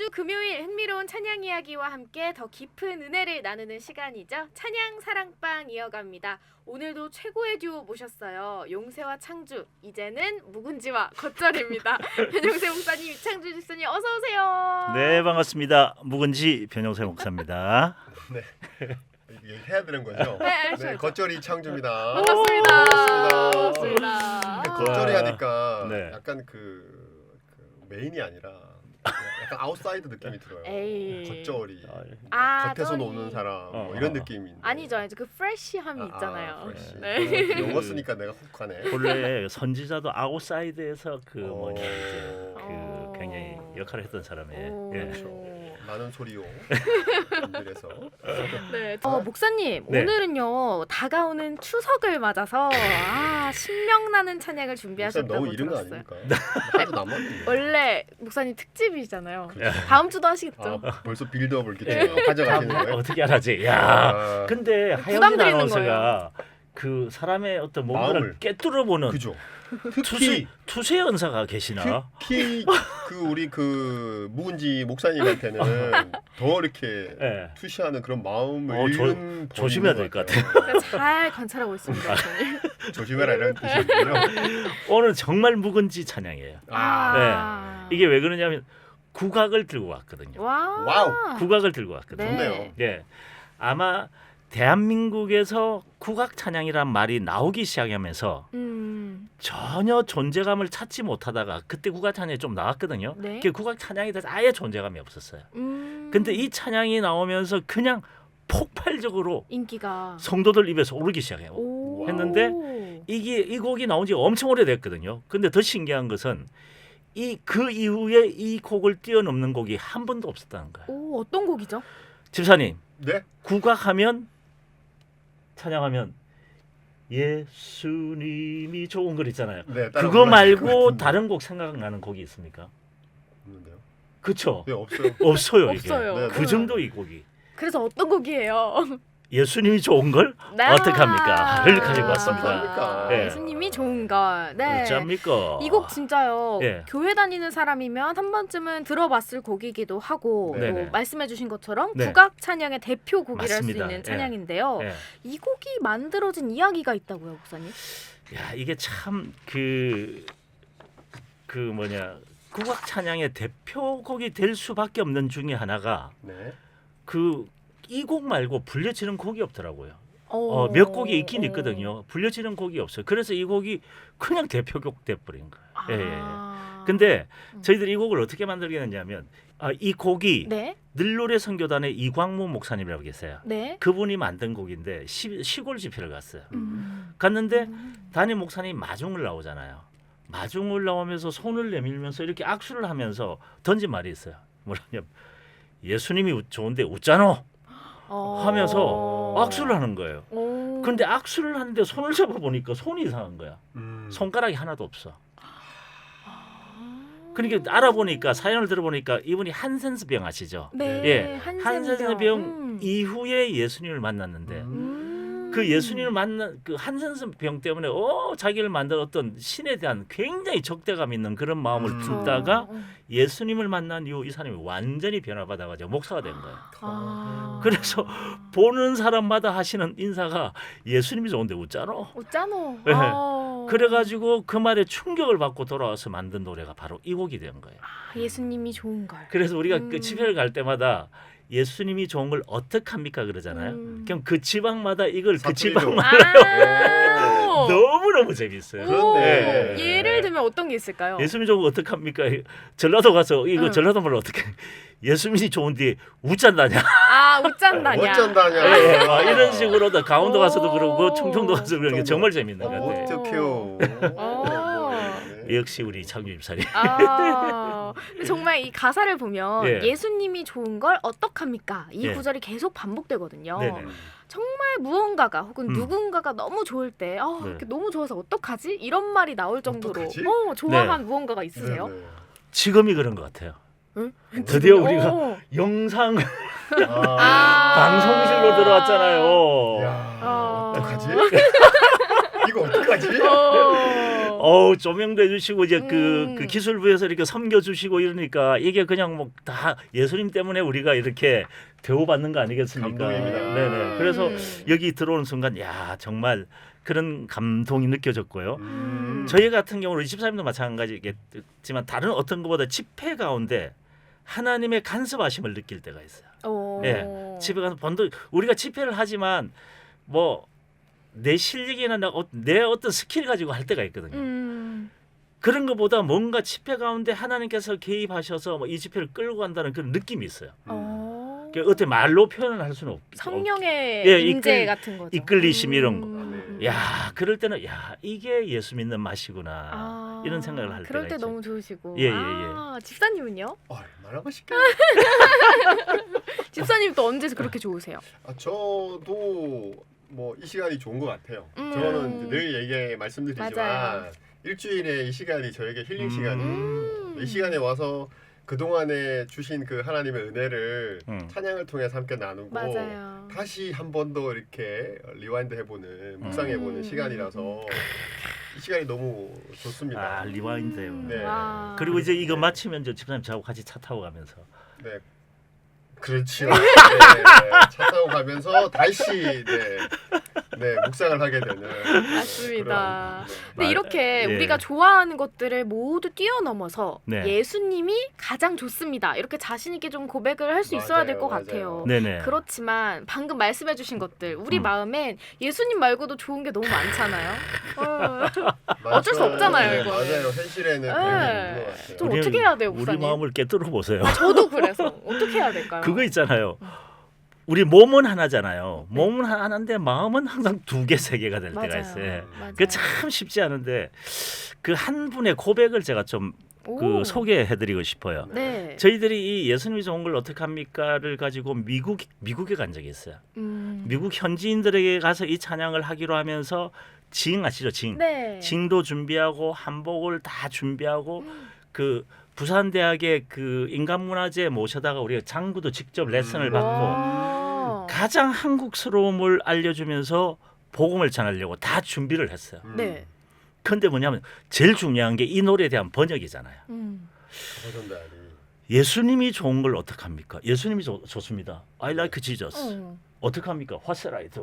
매주 금요일 흥미로운 찬양 이야기와 함께 더 깊은 은혜를 나누는 시간이죠. 찬양 사랑방 이어갑니다. 오늘도 최고의 듀오 모셨어요. 용세와 창주, 이제는 묵은지와 겉절입니다. 변용세 목사님, 이창주 집사님 어서 오세요. 네 반갑습니다. 묵은지 변영세 목사입니다. 이게 해야 되는 거죠? 네, 네. 겉절이 창주입니다. 반갑습니다. 반갑습니다. 반갑습니다. 네, 겉절이 하니까 네. 약간 그, 그 메인이 아니라 약간 아웃사이드 느낌이 들어요. 에이. 겉절이 아, 겉에서 쩌리. 노는 사람 뭐 어, 이런 어. 느낌인데 아니죠, 아니죠. 그 프레쉬함이 아, 있잖아요. 아, 프레시. 네. 영어 쓰니까 내가 혹하네. 본래 선지자도 아웃사이드에서 그 어. 뭐냐 이제 어. 그 굉장히 역할을 했던 사람이에요. 오. 예. 많은 소리요. 분들에서 네. 어, 목사님, 네. 오늘은요. 다가오는 추석을 맞아서 아, 신명나는 찬양을 준비하셨다고 너무 이른 거 들었어요. 아닙니까? 하도 남았는데. 원래 목사님 특집이잖아요. 그렇죠. 다음 주도 하시겠죠? 아, 벌써 빌드업을 이렇게 가져가시는 거예요? 어떻게 알아지? 야. 아, 근데 하영진 드리는 아나운서가 그 사람의 어떤 마음을. 깨뚫어 보는 그죠. 투세 특히 투세 연사가 계시나? 특히 그 우리 그 묵은지 목사님한테는 더 이렇게 예. 투시하는 그런 마음을 어, 조- 읽는 조심해야 본인 될것 같아요. 제가 잘 관찰하고 있습니다. 목사님. 조심해라 이런 뜻이군요. 오늘 정말 묵은지 찬양이에요. 아. 이게 왜 그러냐면 국악을 들고 왔거든요. 와. 와우. 국악을 들고 왔거든요. 네. 좋네요. 예. 아마 대한민국에서 국악 찬양이란 말이 나오기 시작하면서 음. 전혀 존재감을 찾지 못하다가 그때 국악 찬양이 좀 나왔거든요. 네. 그 국악 찬양에 대해서 아예 존재감이 없었어요. 음. 근데 이 찬양이 나오면서 그냥 폭발적으로 인기가 성도들 입에서 오르기 시작해요. 오. 했는데 이게 이 곡이 나온 지 엄청 오래됐거든요. 근데 더 신기한 것은 이 그 이후에 이 곡을 뛰어넘는 곡이 한 번도 없었다는 거예요. 오, 어떤 곡이죠? 집사님, 네? 국악하면 찬양하면 예수님이 좋은 걸 있잖아요. 네. 따라 그거 것 말고 같은데. 다른 곡 생각나는 곡이 있습니까? 없는데요? 그쵸? 네 없어요. 없어요 이게. 없어요. 네, 그 정도 이 곡이. 그래서 어떤 곡이에요? 예수님이 좋은 걸 네. 어떡합니까?를 가지고 왔습니다. 어떡합니까? 네. 예수님이 좋은 걸. 네. 어쩝니까? 이 곡 진짜요. 예. 교회 다니는 사람이면 한 번쯤은 들어봤을 곡이기도 하고 네. 또 네네. 말씀해주신 것처럼 네. 국악 찬양의 대표 곡이랄 수 맞습니다. 있는 예. 찬양인데요. 예. 이 곡이 만들어진 이야기가 있다고요, 목사님? 야 이게 참 그 그 뭐냐 국악 찬양의 대표곡이 될 수밖에 없는 중에 하나가 네. 그 이 곡 말고 불려지는 곡이 없더라고요. 어, 어, 몇 곡이 있긴 있거든요. 불려지는 곡이 없어요. 그래서 이 곡이 그냥 대표곡 돼버린 거예요. 아. 예, 예. 근데 음. 저희들이 이 곡을 어떻게 만들게 됐냐면 아, 이 곡이 네, 늘노래 선교단의 이광무 목사님이라고 계세요. 네. 그분이 만든 곡인데 시, 시골 집회를 갔어요. 음. 갔는데 음. 담임 목사님 마중을 나오잖아요. 마중을 나오면서 손을 내밀면서 이렇게 악수를 하면서 던진 말이 있어요. 뭐냐면 예수님이 웃- 좋은데 웃잖아 어. 하면서 악수를 하는 거예요. 오. 근데 악수를 하는데 손을 잡아 보니까 손이 이상한 거야. 음. 손가락이 하나도 없어. 아. 그러니까 알아보니까 사연을 들어보니까 이분이 한센스병 아시죠? 네, 예, 한센병. 한센스병 음. 이후에 예수님을 만났는데 음. 그 예수님을 만난 그 한센스병 때문에 어 자기를 만든 어떤 신에 대한 굉장히 적대감 있는 그런 마음을 음. 품다가 어, 어. 예수님을 만난 이후 이 사람이 완전히 변화받아가지고 목사가 된 거예요. 아. 그래서 보는 사람마다 하시는 인사가 예수님이 좋은데 웃잖아. 웃잖아. 네. 아. 그래가지고 그 말에 충격을 받고 돌아와서 만든 노래가 바로 이 곡이 된 거예요. 아, 예수님이 좋은 걸. 그래서 우리가 음. 그 집회를 갈 때마다 예수님이 좋은 걸 어떡합니까 그러잖아요. 음. 그럼 그 지방마다 이걸 그 사투리로. 지방만 아. 너무 너무 재밌어요. 오, 그런데. 예를 들면 어떤 게 있을까요? 예수님이 좋은 거 어떡합니까? 전라도 가서 이거 응. 전라도 말로 어떻게 예수님이 좋은데 웃잔다냐? 아, 웃잔다냐. 어쩐다냐. 예, 예, 막 이런 식으로도 강원도 가서도 오. 그러고 충청도 가서 그런 게 충청도. 정말 재밌는 어, 것 같아요. 어떡해요. 어. 네. 역시 우리 장유 집사님. 아, 정말 이 가사를 보면 예. 예. 수님이 좋은 걸 어떡합니까? 이 예. 구절이 계속 반복되거든요. 네네. 정말 무언가가 혹은 음. 누군가가 너무 좋을 때 아, 네. 이렇게 너무 좋아서 어떡하지? 이런 말이 나올 정도로 어떡하지? 어, 좋아한 무언가가 있으세요? 네, 네. 지금이 그런 것 같아요. 응? 드디어 오. 우리가 영상 아. 방송실로 들어왔잖아요. 야, 어. 어떡하지? 이거 어떡하지? 어. 어우 조명도 해주시고 이제 그, 음. 그 기술부에서 이렇게 섬겨주시고 이러니까 이게 그냥 뭐 다 예수님 때문에 우리가 이렇게 대우받는 거 아니겠습니까? 감동입니다. 네네. 그래서 음. 여기 들어오는 순간 야 정말 그런 감동이 느껴졌고요. 음. 저희 같은 경우는 24님도 마찬가지겠지만 다른 어떤 것보다 집회 가운데 하나님의 간섭하심을 느낄 때가 있어요. 어. 예. 집에 가서 본도 우리가 집회를 하지만 뭐 내 실력이나 나- 어- 내 어떤 스킬 가지고 할 때가 있거든요. 음. 그런 것보다 뭔가 집회 가운데 하나님께서 개입하셔서 뭐 이 집회를 끌고 간다는 그런 느낌이 있어요. 어. 그 어떻게 말로 표현을 할 수는 없. 성령의 예, 임재 이끌- 같은 거죠. 이끌리심 이런 거. 음. 야 그럴 때는 야 이게 예수 믿는 맛이구나 아, 이런 생각을 할 그럴 때가 때 있죠. 너무 좋으시고. 예, 예, 아, 집사님은요? 얼마나 맛있겠냐. 집사님 또 언제 그렇게 좋으세요? 아, 저도 뭐 이 시간이 좋은 것 같아요. 음. 저는 늘 얘기 말씀드리지만 맞아요. 일주일에 이 시간이 저에게 힐링 음. 시간이에요. 음. 이 시간에 와서 그 동안에 주신 그 하나님의 은혜를 음. 찬양을 통해서 함께 나누고 맞아요. 다시 한 번 더 이렇게 리와인드 해보는 묵상해보는 음. 시간이라서 이 시간이 너무 좋습니다. 아 리와인드요. 네. 와. 그리고 이제 이거 마치면 저 집사님 저하고 같이 차 타고 가면서 네. 그렇죠. 네, 차 타고 가면서 다시 네, 네 묵상을 하게 되는 맞습니다. 그런, 네. 근데 말- 이렇게 예. 우리가 좋아하는 것들을 모두 뛰어넘어서 네. 예수님이 가장 좋습니다. 이렇게 자신 있게 좀 고백을 할 수 있어야 될 것 맞아요, 같아요. 맞아요. 네네. 그렇지만 방금 말씀해주신 것들 우리 음. 마음엔 예수님 말고도 좋은 게 너무 많잖아요. 어, 맞아요. 어쩔 수 없잖아요, 네, 이거는. 맞아요. 현실에는 그런 게 있는 것 같아요. 좀 우리- 어떻게 해야 돼요, 우리 목사님? 마음을 깨뜨려 보세요. 저도 그래서 어떻게 해야 될까요? 그거 있잖아요. 우리 몸은 하나잖아요. 몸은 하나인데 마음은 항상 두 개, 세 개가 될 때가 맞아요. 있어요. 맞아요. 그게 참 쉽지 않은데 그 한 분의 고백을 제가 좀그 오. 소개해드리고 싶어요. 네. 저희들이 이 예수님이 좋은 걸 어떻게 합니까를 가지고 미국 미국에 간 적이 있어요. 음. 미국 현지인들에게 가서 이 찬양을 하기로 하면서 징 아시죠? 징. 네. 징도 준비하고 한복을 다 준비하고 음. 그 부산 대학의 그 인간문화재 모셔다가 우리가 장구도 직접 레슨을 음. 받고 와. 가장 한국스러움을 알려주면서 복음을 전하려고 다 준비를 했어요. 음. 네. 근데 뭐냐면 제일 중요한 게 이 노래에 대한 번역이잖아요. 음. 예수님이 좋은 걸 어떻게 합니까? 예수님이 좋, 좋습니다. I like Jesus. 어. 어떻게 합니까? What's right?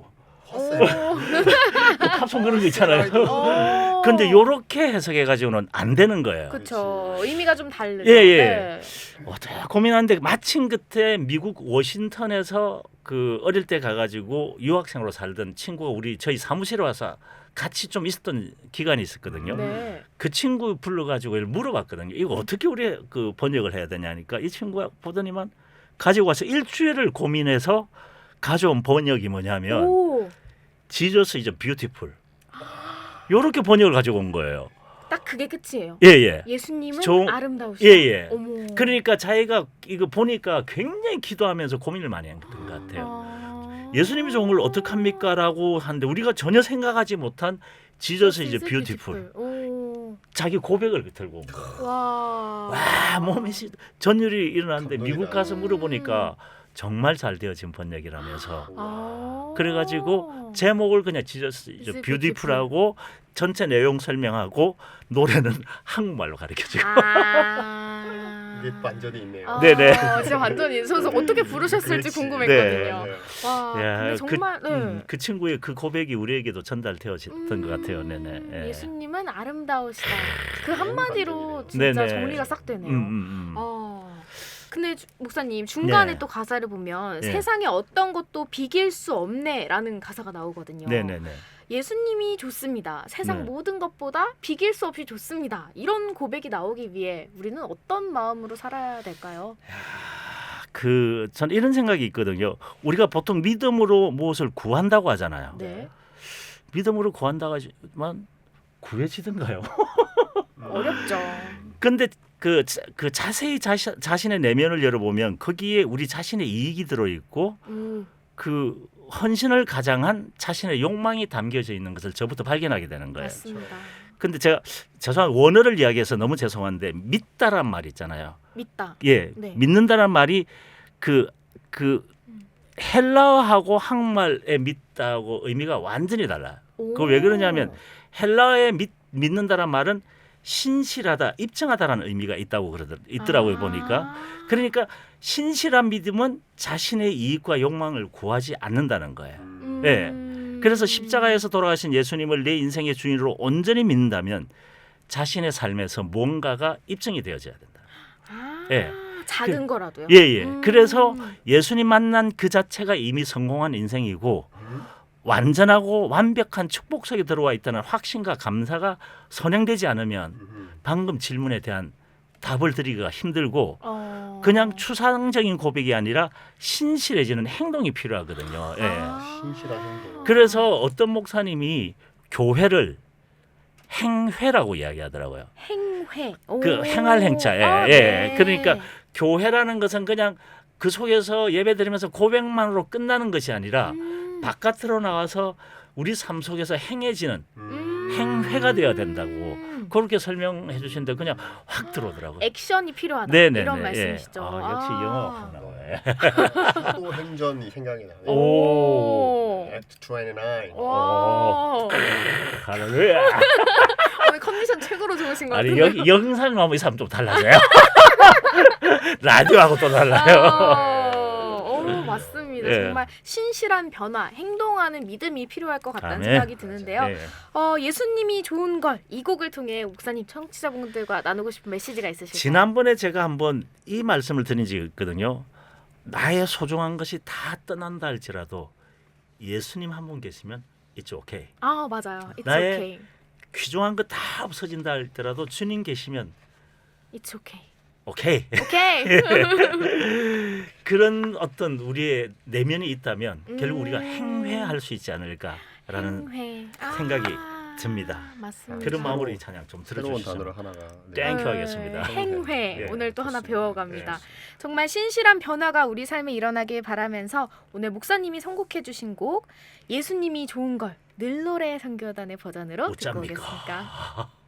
헛세. 그 팝송 그런 거 있잖아요. 어. 근데 요렇게 해석해 가지고는 안 되는 거예요. 그쵸. 의미가 좀 다르죠. 예, 예. 네. 어떻게 고민하는데 마침 그때 미국 워싱턴에서 그 어릴 때 가가지고 유학생으로 살던 친구가 우리 저희 사무실에 와서 같이 좀 있었던 기간이 있었거든요. 네. 그 친구 불러가지고 물어봤거든요. 이거 어떻게 우리 그 번역을 해야 되냐니까 이 친구가 보더니만 가지고 와서 일주일을 고민해서 가져온 번역이 뭐냐면 오. 지저스 이제 뷰티풀. 요렇게 번역을 가지고 온 거예요. 딱 그게 끝이에요. 예, 예. 예수님은 종- 아름다우시다. 예, 예. 어머. 그러니까 자기가 이거 보니까 굉장히 기도하면서 고민을 많이 했던 것 같아요. 아. 예수님이 좋은 걸 어떻게 합니까라고 하는데 우리가 전혀 생각하지 못한 지저스 이제 뷰티풀. 오. 자기 고백을 들고 온 거예요. 와. 와 몸이 시- 전율이 일어났는데 감동이다. 미국 가서 물어보니까 정말 잘 되어진 번역이라면서 아. 그래가지고 제목을 그냥 지저스 뷰티풀하고 전체 내용 설명하고 노래는 한국말로 가르쳐주고 아. 이게 반전이 있네요. 아, 네네. 진짜 완전히 그래서 어떻게 부르셨을지 그렇지. 궁금했거든요. 네. 와. 야, 근데 정말 그, 네. 음, 그 친구의 그 고백이 우리에게도 전달되어졌던 것 같아요. 음, 네네. 예. 예수님은 아름다우시다. 그 너무 한마디로. 진짜 네네. 정리가 싹 되네요. 음, 음, 음. 아. 근데 주- 목사님 중간에 네. 또 가사를 보면 네. 세상에 어떤 것도 비길 수 없네라는 가사가 나오거든요. 네네네. 예수님이 좋습니다. 세상 네. 모든 것보다 비길 수 없이 좋습니다. 이런 고백이 나오기 위해 우리는 어떤 마음으로 살아야 될까요? 그 전 이런 생각이 있거든요. 우리가 보통 믿음으로 무엇을 구한다고 하잖아요. 네. 믿음으로 구한다고 하지만 구해지던가요? 어렵죠. 근데 그, 자- 그 자세히 자시, 자신의 내면을 열어보면 거기에 우리 자신의 이익이 들어 있고 음. 그 헌신을 가장한 자신의 욕망이 담겨져 있는 것을 저부터 발견하게 되는 거예요. 맞습니다. 근데 제가 죄송한 원어를 이야기해서 너무 죄송한데 믿다란 말 있잖아요. 믿다. 예, 네. 믿는다란 말이 그그 헬라어하고 한국말의 믿다하고 의미가 완전히 달라요. 그거 왜 그러냐면 헬라어에 믿, 믿는다란 말은 신실하다, 입증하다라는 의미가 있다고 그러더 있더라고요 아. 보니까. 그러니까 신실한 믿음은 자신의 이익과 욕망을 구하지 않는다는 거예요. 음. 예. 음. 그래서 십자가에서 돌아가신 예수님을 내 인생의 주인으로 온전히 믿는다면 자신의 삶에서 뭔가가 입증이 되어져야 된다. 아, 예. 작은 거라도요. 예, 예. 음. 그래서 예수님 만난 그 자체가 이미 성공한 인생이고 음. 완전하고 완벽한 축복 속에 들어와 있다는 확신과 감사가 선행되지 않으면 음. 방금 질문에 대한 답을 드리기가 힘들고 어. 그냥 추상적인 고백이 아니라 신실해지는 행동이 필요하거든요. 예. 아. 신실한 행동. 그래서 어떤 목사님이 교회를 행회라고 이야기하더라고요. 행회. 그 오. 행할 행자. 예, 아, 예. 네. 그러니까 교회라는 것은 그냥 그 속에서 예배 드리면서 고백만으로 끝나는 것이 아니라 음. 바깥으로 나와서 우리 삶 속에서 행해지는 음. 행회가 되어야 된다고 음. 그렇게 설명해 주시는데 그냥 확 들어오더라고요. 액션이 필요하다. 네네네. 이런 예. 말씀이시죠. 아, 역시 아. 영어 확 나와요. 또 행전이 생각이 나네. 오. Act 29. 와. 할렐루야. 오늘 컨디션 최고로 좋으신 것 아니 같은데. 여, 영상 나오면 이 사람 좀 달라져요. 라디오하고 또 달라요. 아, 오, 맞습니다. 예. 정말 신실한 변화, 행동하는 믿음이 필요할 것 같다는 아멘. 생각이 드는데요. 예. 어, 예수님이 좋은 걸 이 곡을 통해 목사님 청취자분들과 나누고 싶은 메시지가 있으실까요? 지난번에 제가 한번 이 말씀을 드린 적이 있거든요. 나의 소중한 것이 다 떠난다 할지라도 예수님 한 분 계시면 it's okay. 아 맞아요. It's 나의- okay. 귀중한 거 다 없어진다 할지라도 주님 계시면 It's okay. 오케이. 오케이. 그런 어떤 우리의 내면이 있다면 결국 우리가 음. 행회할 수 있지 않을까라는 행회. 생각이 듭니다. 맞습니다. 그런 마음으로 이 찬양 좀 새로운 들어주시죠. 단어를 하나가. 네. 땡큐 네, 하겠습니다. 행회 예, 오늘 또 하나 좋습니다. 배워갑니다. 네. 정말 신실한 변화가 우리 삶에 일어나길 바라면서 오늘 목사님이 선곡해 주신 곡 예수님이 좋은 걸 늘 노래 선교단의 버전으로 듣고 어쩝니까? 오겠습니다.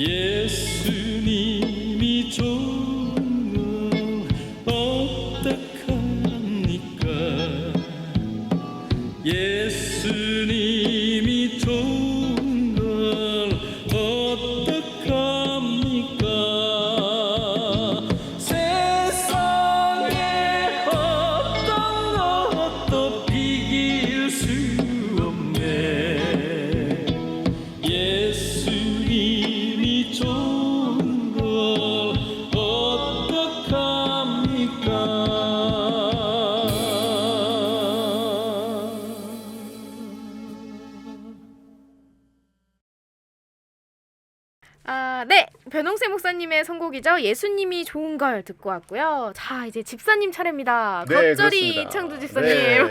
예 예수님이 좋은 걸 듣고 왔고요. 자, 이제 집사님 차례입니다. 겉절이 그렇습니다. 창두 집사님. 네.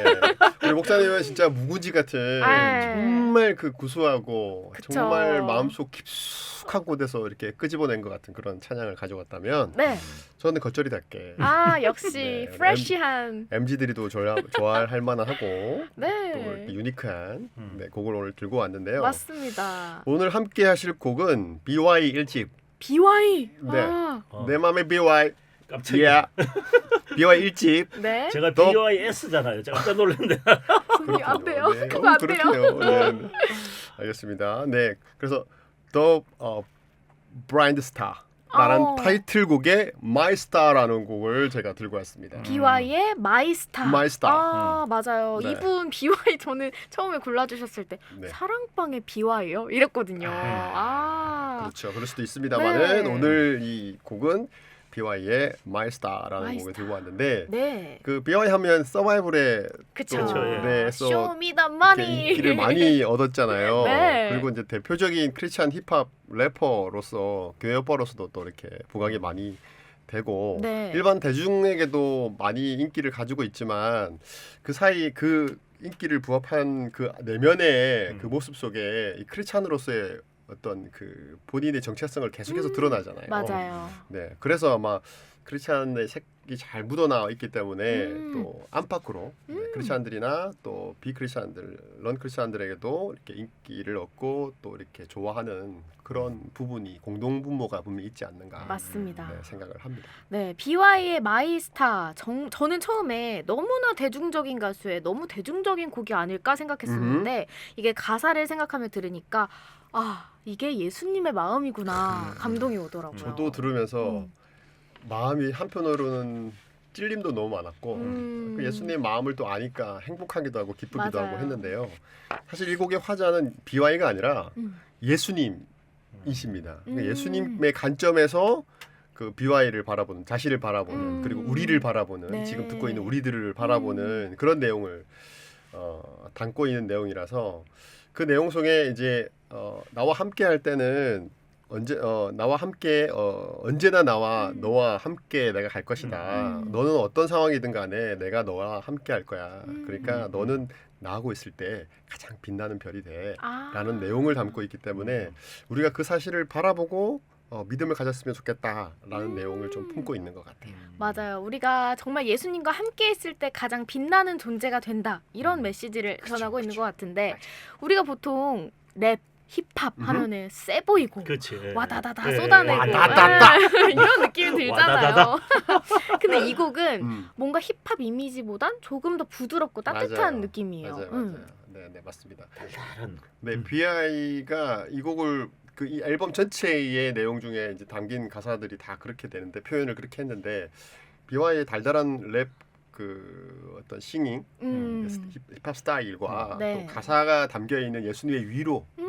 우리 목사님은 진짜 묵은지 같은 아. 정말 그 구수하고 그쵸. 정말 마음속 깊숙한 곳에서 이렇게 끄집어낸 것 같은 그런 찬양을 가져왔다면 네. 저는 겉절이답게 아, 역시 네, 프레시한. MZ들이도 좋아할 만하고 또 네. 이렇게 유니크한 음. 네, 곡을 오늘 들고 왔는데요. 맞습니다. 오늘 함께 하실 곡은 BY 1집 BY. 네. 아, 어, 내 맘의 BY 깜짝이야. yeah. BY 1집 네. 제가 또- BYS잖아요. 제가 깜짝 놀랐는데. 손이 안 돼요. 네. 그거 어, 안 돼요. 그렇군요. 네, 네. 알겠습니다. 네, 그래서 The 어, Blind Star 라는 어. 타이틀곡의 My Star라는 곡을 제가 들고 왔습니다. BY의 마이스타. 음. 마이스타. 아, 맞아요. 네. 이분 BY 저는 처음에 골라주셨을 때 네. 사랑방의 BY요? 이랬거든요. 아, 아. 그렇죠. 그럴 수도 있습니다만은 네. 오늘 이 곡은 BY의 My Star라는 My 곡을 Star. 들고 왔는데 네. 그 BY 하면 서바이벌의 그쵸. 그쵸, 예. 네, 써- 쇼미더 머니. 인기를 많이 얻었잖아요. 네. 그리고 이제 대표적인 크리스찬 힙합 래퍼로서 교회 오빠로서도 또 이렇게 부각이 많이 되고 네. 일반 대중에게도 많이 인기를 가지고 있지만 그 사이 그 인기를 부합한 그 내면의 음. 그 모습 속에 이 크리스찬으로서의 어떤 그 본인의 정체성을 계속해서 음, 드러나잖아요. 맞아요. 네, 그래서 아마 크리스찬의 색이 잘 묻어나와 있기 때문에 음. 또 안팎으로 네, 음. 크리스찬들이나 또 비크리스찬들, 런 크리스찬들에게도 이렇게 인기를 얻고 또 이렇게 좋아하는 그런 부분이 공동 분모가 분명히 있지 않는가 맞습니다. 네, 생각을 합니다. 네, BY의 마이스타. 정, 저는 처음에 너무나 대중적인 가수의 너무 대중적인 곡이 아닐까 생각했었는데 이게 가사를 생각하며 들으니까 아 이게 예수님의 마음이구나 감동이 오더라고요. 저도 들으면서 음. 마음이 한편으로는 찔림도 너무 많았고 음. 그 예수님 마음을 또 아니까 행복하기도 하고 기쁘기도 맞아요. 하고 했는데요. 사실 이 곡의 화자는 BY가 아니라 음. 예수님이십니다. 그러니까 음. 예수님의 관점에서 그 BY를 바라보는 자신을 바라보는 음. 그리고 우리를 바라보는 네. 음. 지금 듣고 있는 우리들을 바라보는 그런 내용을 어, 담고 있는 내용이라서 그 내용 속에 이제 어, 나와 함께 할 때는 언제 어, 나와 함께 어, 언제나 나와 음. 너와 함께 내가 갈 것이다. 음. 너는 어떤 상황이든 간에 내가 너와 함께 할 거야. 음. 그러니까 너는 나하고 있을 때 가장 빛나는 별이 돼. 아. 라는 내용을 담고 있기 때문에 우리가 그 사실을 바라보고 어, 믿음을 가졌으면 좋겠다라는 음. 내용을 좀 품고 있는 것 같아요. 맞아요. 우리가 정말 예수님과 함께 있을 때 가장 빛나는 존재가 된다. 이런 음. 메시지를 그쵸, 전하고 있는 그쵸. 것 같은데 맞아. 우리가 보통 랩, 힙합. 하면은 세 보이고 그렇지. 예. 와다다다 예, 쏟아내고 와다다다. 예, 이런 느낌이 들잖아요. 와다다다. 근데 이 곡은 음, 뭔가 힙합 이미지보단 조금 더 부드럽고 따뜻한 맞아요. 느낌이에요. 맞아요, 음. 맞아요. 네, 네, 맞습니다. 달달한. 네, 음. BI가 이 곡을 그 이 앨범 전체의 내용 중에 이제 담긴 가사들이 다 그렇게 되는데 표현을 그렇게 했는데 BI의 달달한 랩 그 어떤 싱잉 음. 힙- 힙합 스타일과 네. 또 가사가 담겨 있는 예수님의 위로 음.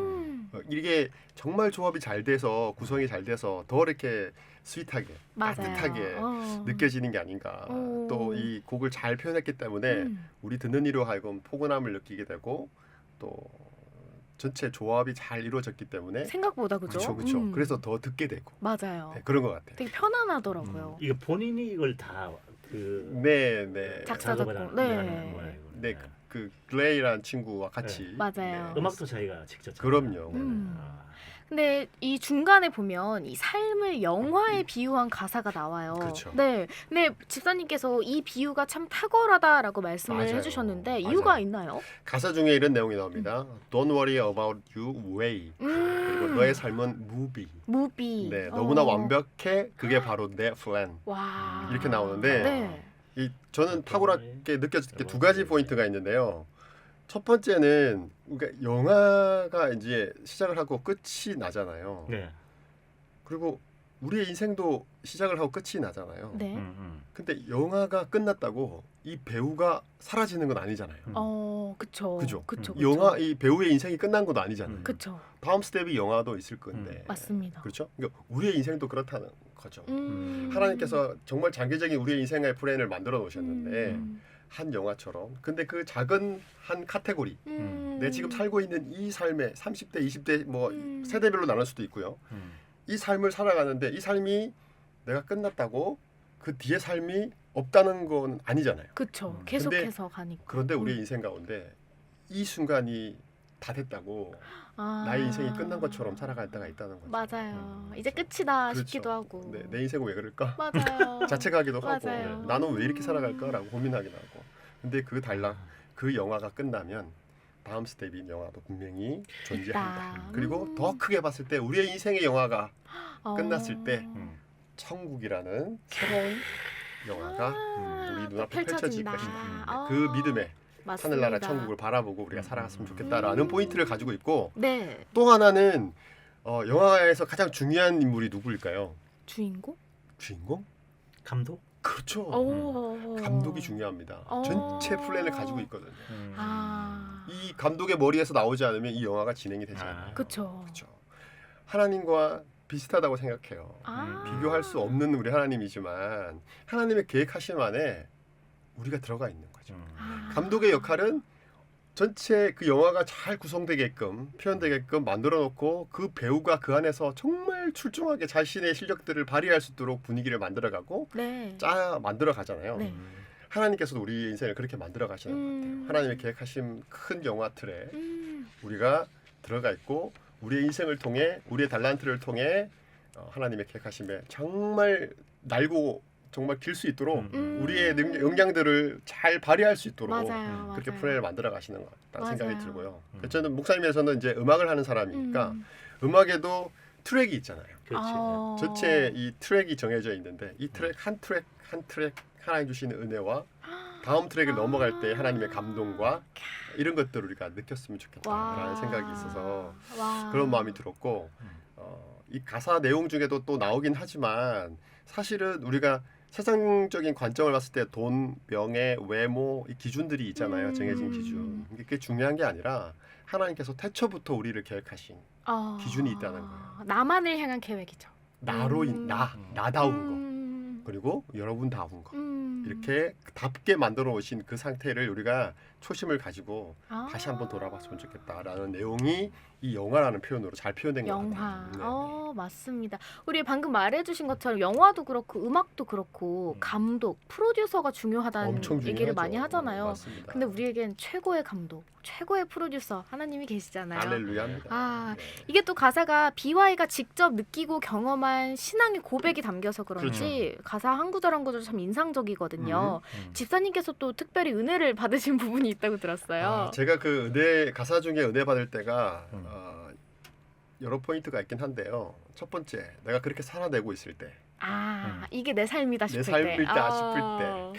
어, 이게 정말 조합이 잘 돼서 구성이 잘 돼서 더 이렇게 스윗하게 맞아요. 따뜻하게 어. 느껴지는 게 아닌가. 오. 또이 곡을 잘 표현했기 때문에 음. 우리 듣는 이로 하여금 포근함을 느끼게 되고 또 전체 조합이 잘 이루어졌기 때문에 생각보다 그죠? 그렇죠, 그렇죠. 음. 그래서 더 듣게 되고 맞아요. 네, 그런 것 같아요. 되게 편안하더라고요. 이게 본인이 이걸 다 그 네, 네, 작사, 작곡. 네. 네, 그, 그 글레이라는 친구와 같이 네. 맞아요. 음악도 자기가 직접. 그럼요. 음. 아, 근데 이 중간에 보면 이 삶을 영화에 비유한 가사가 나와요. 그렇죠. 네. 근데 집사님께서 이 비유가 참 탁월하다라고 말씀을 맞아요. 해주셨는데 맞아요. 이유가 있나요? 가사 중에 이런 내용이 나옵니다. Don't worry about you way. 그리고 음. 너의 삶은 무비. 무비. 네, 너무나 어. 완벽해. 그게 바로 내 플랜. 와. 이렇게 나오는데 네. 이 저는 탁월하게 느껴질 게두 가지 포인트가 있는데요. 첫 번째는 그러니까 영화가 이제 시작을 하고 끝이 나잖아요. 네. 그리고 우리의 인생도 시작을 하고 끝이 나잖아요. 네. 음, 음. 근데 영화가 끝났다고 이 배우가 사라지는 건 아니잖아요. 음. 어, 그쵸. 그죠? 그쵸. 음. 그쵸. 영화 이 배우의 인생이 끝난 것도 아니잖아요. 음. 그쵸. 다음 스텝이 영화도 있을 건데. 음. 맞습니다. 그렇죠? 그러니까 우리의 인생도 그렇다는 거죠. 음. 하나님께서 정말 장기적인 우리의 인생의 플랜을 만들어 놓으셨는데 음. 한 영화처럼 근데 그 작은 한 카테고리 음. 내 지금 살고 있는 이 삶의 30대, 20대 뭐 음. 세대별로 나눌 수도 있고요. 음. 이 삶을 살아가는데 이 삶이 내가 끝났다고 그 뒤에 삶이 없다는 건 아니잖아요. 그쵸. 음. 계속해서 가니까. 그런데 우리 음. 인생 가운데 이 순간이 다 됐다고 아. 나의 인생이 끝난 것처럼 살아갈 때가 있다는 거죠. 맞아요. 음. 이제 끝이다 그렇죠. 싶기도 하고. 네, 내 인생은 왜 그럴까? 맞아요. 자책하기도 하고 맞아요. 네, 나는 왜 이렇게 살아갈까라고 고민하기도 하고. 근데 그 달랑 그 영화가 끝나면 다음 스텝인 영화도 분명히 존재한다. 있다. 그리고 음. 더 크게 봤을 때 우리의 인생의 영화가 어. 끝났을 때 음. 천국이라는 새로운 영화가 아, 우리 또 눈앞에 펼쳐질 펼쳐진다. 것입니다. 어. 그 믿음에 맞습니다. 하늘나라 천국을 바라보고 우리가 음. 살아갔으면 좋겠다라는 음. 포인트를 가지고 있고 네. 또 하나는 어, 영화에서 가장 중요한 인물이 누구일까요? 주인공? 주인공? 감독? 그렇죠. 오. 감독이 중요합니다. 어. 전체 플랜을 가지고 있거든요. 음. 아. 이 감독의 머리에서 나오지 않으면 이 영화가 진행이 되지 아. 않아요. 그렇죠. 하나님과 비슷하다고 생각해요. 아. 비교할 수 없는 우리 하나님이지만 하나님의 계획하심 안에 우리가 들어가 있는 거죠. 음. 아. 감독의 역할은 전체 그 영화가 잘 구성되게끔 표현되게끔 만들어 놓고 그 배우가 그 안에서 정말 출중하게 자신의 실력들을 발휘할 수 있도록 분위기를 만들어 가고 네. 짜 만들어 가잖아요. 네. 하나님께서도 우리 인생을 그렇게 만들어 가시는 것 음. 같아요. 하나님의 계획하신 큰 영화 틀에 음. 우리가 들어가 있고 우리의 인생을 통해 우리의 달란트를 통해 어, 하나님의 계획하심에 정말 날고 정말 길 수 있도록 음. 우리의 능, 역량들을 잘 발휘할 수 있도록 맞아요. 그렇게 맞아요. 플랜을 만들어 가시는 것 같다는 맞아요. 생각이 들고요. 음. 저는 목사님에서는 이제 음악을 하는 사람이니까 음. 음. 악에도 트랙이 있잖아요. 그렇지. 어. 전체 이 트랙이 정해져 있는데 이 트랙 한 트랙 한 트랙 하나님 주시는 은혜와 다음 트랙을 아. 넘어갈 때 하나님의 감동과 이런 것들을 우리가 느꼈으면 좋겠다라는 와. 생각이 있어서 와. 그런 마음이 들었고 음. 어, 이 가사 내용 중에도 또 나오긴 하지만 사실은 우리가 세상적인 관점을 봤을 때 돈, 명예, 외모 이 기준들이 있잖아요. 음. 정해진 기준. 근데 그게 중요한 게 아니라 하나님께서 태초부터 우리를 계획하신 어. 기준이 있다는 거예요. 나만을 향한 계획이죠. 나로 인- 음. 나 나다운 거 음. 그리고 여러분 다운 거 음. 이렇게 답게 만들어 오신 그 상태를 우리가 초심을 가지고 아. 다시 한번 돌아봤으면 좋겠다라는 내용이 이 영화라는 표현으로 잘 표현된 것 영화. 같아요. 네. 어, 맞습니다. 우리 방금 말해주신 것처럼 영화도 그렇고 음악도 그렇고 음. 감독, 프로듀서가 중요하다는 얘기를. 많이 하잖아요. 맞습니다. 근데 우리에겐 최고의 감독, 최고의 프로듀서 하나님이 계시잖아요. 할렐루야입니다. 아, 네. 이게 또 가사가 BY가 직접 느끼고 경험한 신앙의 고백이 담겨서 그런지 가사 한 구절 한 구절 참 인상적이거든요. 음. 집사님께서 또 특별히 은혜를 받으신 부분이 있다고 들었어요. 아, 제가 그 은혜 가사 중에 은혜 받을 때가 음. 어, 여러 포인트가 있긴 한데요. 첫 번째, 내가 그렇게 살아내고 있을 때, 아, 음. 이게 내 삶이다 내 싶을 때. 삶이다 싶을 아.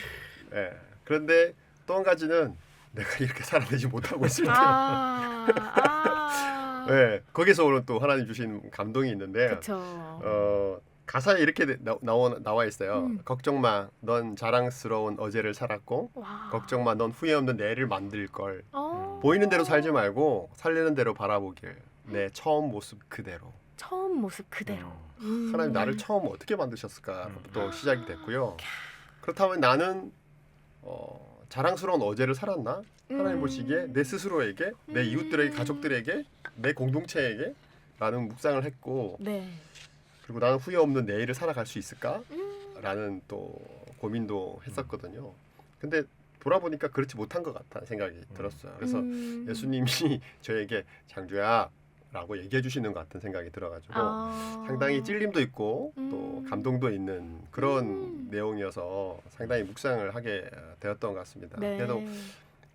예. 그런데 또 한 가지는 내가 이렇게 살아내지 못하고 있을 때, 아, 아. 예, 거기서 오는 또 하나님 주신 감동이 있는데, 그렇죠. 어, 가사에 이렇게 나, 나와, 나와 있어요. 음. 걱정 마, 넌 자랑스러운 어제를 살았고, 와. 걱정 마, 넌 후회 없는 내일을 만들 걸. 어. 보이는 대로 살지 말고 살리는 대로 바라보길. 내 처음 모습 그대로. 처음 모습 그대로. 음. 하나님 나를 처음 어떻게 만드셨을까부터 음. 시작이 됐고요. 그렇다면 나는 어, 자랑스러운 어제를 살았나? 하나님 음. 보시기에 내 스스로에게, 내 이웃들에게, 음. 가족들에게, 내 공동체에게 라는 묵상을 했고 네. 그리고 나는 후회 없는 내일을 살아갈 수 있을까? 음. 라는 또 고민도 했었거든요. 근데 돌아보니까 그렇지 못한 것 같다는 생각이 들었어요. 그래서 음. 예수님이 저에게 장주야 라고 얘기해 주시는 것 같은 생각이 들어가지고 아. 상당히 찔림도 있고 또 음. 감동도 있는 그런 음. 내용이어서 상당히 묵상을 하게 되었던 것 같습니다. 네. 그래도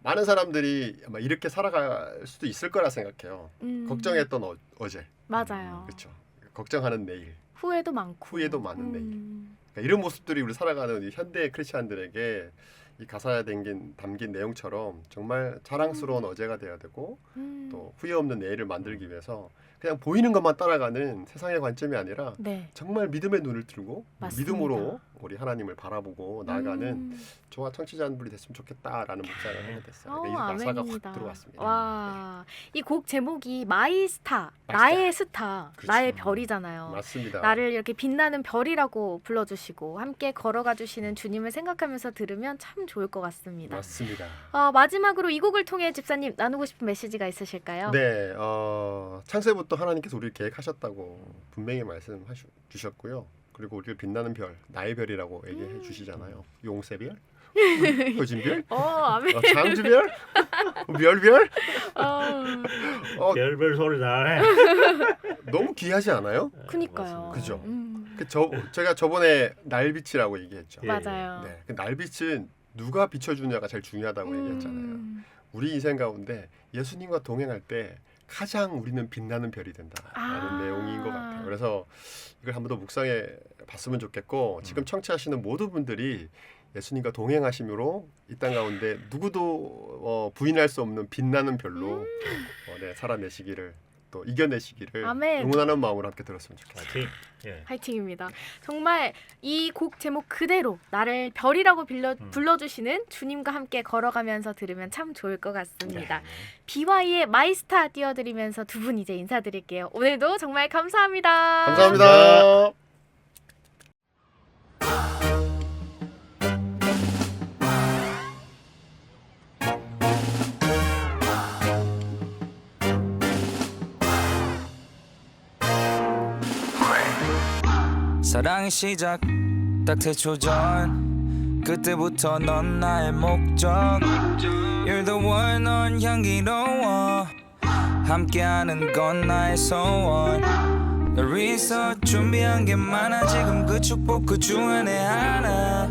많은 사람들이 아마 이렇게 살아갈 수도 있을 거라 생각해요. 음. 걱정했던 어, 어제, 맞아요. 그렇죠. 걱정하는 내일, 후회도 많고. 후회도 많은 내일. 음. 그러니까 이런 모습들이 우리 살아가는 이 현대 크리스천들에게 이 가사에 담긴, 담긴 내용처럼 정말 자랑스러운 어제가 돼야 되고 음. 또 후회 없는 내일을 만들기 위해서 그냥 보이는 것만 따라가는 세상의 관점이 아니라 네. 정말 믿음의 눈을 들고 맞습니다. 믿음으로 우리 하나님을 바라보고 나아가는 음. 저와 청취자분들이 됐으면 좋겠다라는 묵상을 하게 됐어요. 어, 그러니까 이 가사가 아멘입니다. 확 들어왔습니다. 와, 이곡 제목이 마이 스타, 마이 나의 스타, 그렇죠. 나의 별이잖아요. 맞습니다. 나를 이렇게 빛나는 별이라고 불러주시고 함께 걸어가 주시는 주님을 생각하면서 들으면 참 좋을 것 같습니다. 맞습니다. 어, 마지막으로 이 곡을 통해 집사님 나누고 싶은 메시지가 있으실까요? 네, 어, 창세부터 또 하나님께서 우리를 계획하셨다고 분명히 말씀해 주셨고요. 그리고 우리를 빛나는 별, 나의 별이라고 얘기해 주시잖아요. 용세별, 효진별, 어, 아멘. 어, 장주별, 별별. 어, 어, 별별 소리 나네. 너무 귀하지 않아요? 그니까요. 그죠? 음, 그 저 제가 저번에 날빛이라고 얘기했죠. 예. 맞아요. 네, 그 날빛은 누가 비춰주냐가 제일 중요하다고 얘기했잖아요. 음, 우리 인생 가운데 예수님과 동행할 때 가장 우리는 빛나는 별이 된다라는 아. 내용인 것 같아요. 그래서 이걸 한 번 더 묵상해 봤으면 좋겠고 지금 음. 청취하시는 모든 분들이 예수님과 동행하심으로 이 땅 가운데 누구도 어, 부인할 수 없는 빛나는 별로 어, 네, 살아내시기를 또 이겨내시기를 음. 아멘. 응원하는 마음으로 함께 들었으면 좋겠습니다. 파이팅. 예. 화이팅입니다. 정말 이 곡 제목 그대로 나를 별이라고 빌려, 음. 불러주시는 주님과 함께 걸어가면서 들으면 참 좋을 것 같습니다. 네. BY의 마이스타 띄워드리면서 두 분 이제 인사드릴게요. 오늘도 정말 감사합니다. 감사합니다. 사랑의 시작. 딱 태초 전. 그때부터 넌 나의 목적. You're the one 넌 향기로워. 함께하는 건 나의 소원. 널 위해서 준비한 게 많아. 지금 그 축복 그 중에 하나.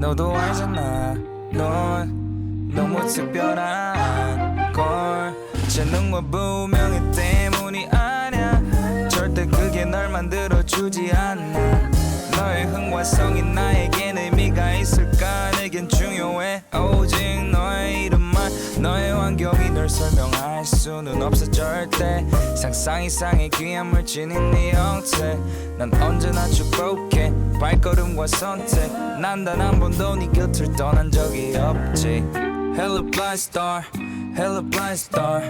너도 알잖아. 넌 너무 특별한 걸. 재능과 부명의 때문이 아니야. 절대 그게 널 만들어 주지 않아. 너의 흥과성이 나에겐 의미가 있을까? 내겐 중요해. 오직 너의 이름만 너의 환경이 널 설명할 수는 없어 절대. 상상 이상의 귀함을 지닌 네 형태. 난 언제나 축복해. 발걸음과 선택. 난 단 한 번도 네 곁을 떠난 적이 없지. Hello blind star. Hello blind star.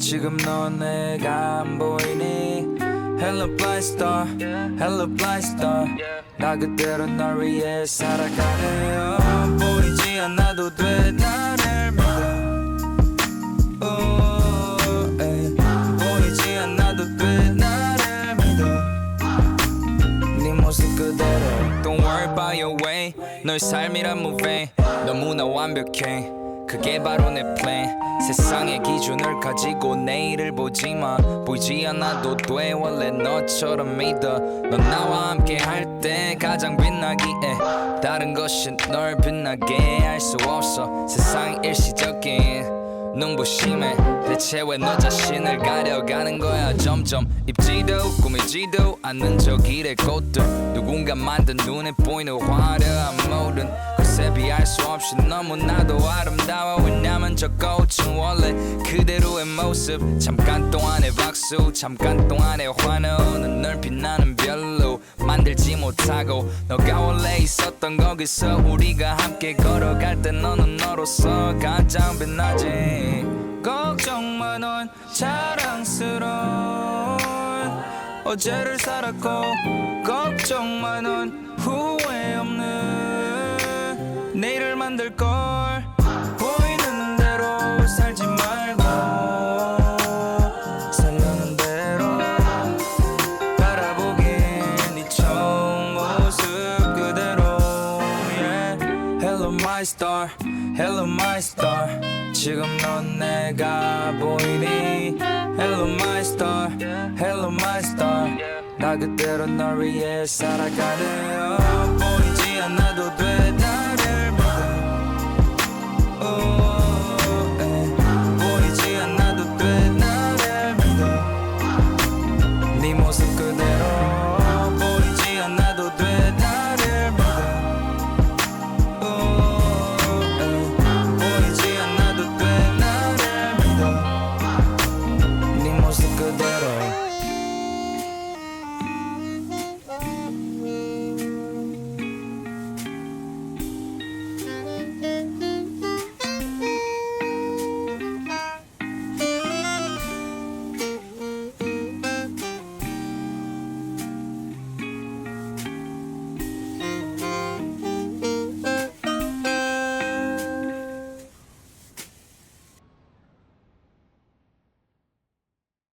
지금 넌 내가 안 보이니 Hello blind star Hello blind star. 나 그대로 널 위해 살아가네요 보이지 않아도 돼. 나를 믿어. 오, 에이. 보이지 않아도 돼. 나를 믿어. 네 모습 그대로. Don't worry about your way. 너의 삶이란 movie 너무나 완벽해 그게 바로 내 plan. 세상의 기준을 가지고 내일을 보지 마. 보이지 않아도 돼 원래 너처럼 믿어. 넌 나와 함께 할 때 가장 빛나기에 다른 것이 널 빛나게 할 수 없어. 세상이 일시적인 눈부심에 대체 왜 너 자신을 가려가는 거야? 점점 입지도 꾸미지도 않는 저 길의 꽃들. 누군가 만든 눈에 보이는 화려한 모든 것에 비할 수 없이 너무나도 아름다워. 왜냐면 저 꽃은 원래 그대로의 모습. 잠깐 동안의 박수 잠깐 동안의 환호는 널 빛나는 별로 만들지 못하고. 너가 원래 있었던 거기서 우리가 함께 걸어갈 때 너는 너로서 가장 빛나지. 걱정 마넌 자랑스러운 어제를 살았고 걱정 마넌 내일을 만들 걸. 보이는 대로 살지 말고. 살려는 대로 바라보긴 네 처음 모습 그대로. Yeah. Hello my star. Hello my star. 지금 넌 내가 보이니? Hello my star. Hello my star. 나 그대로 널 위해 살아가네요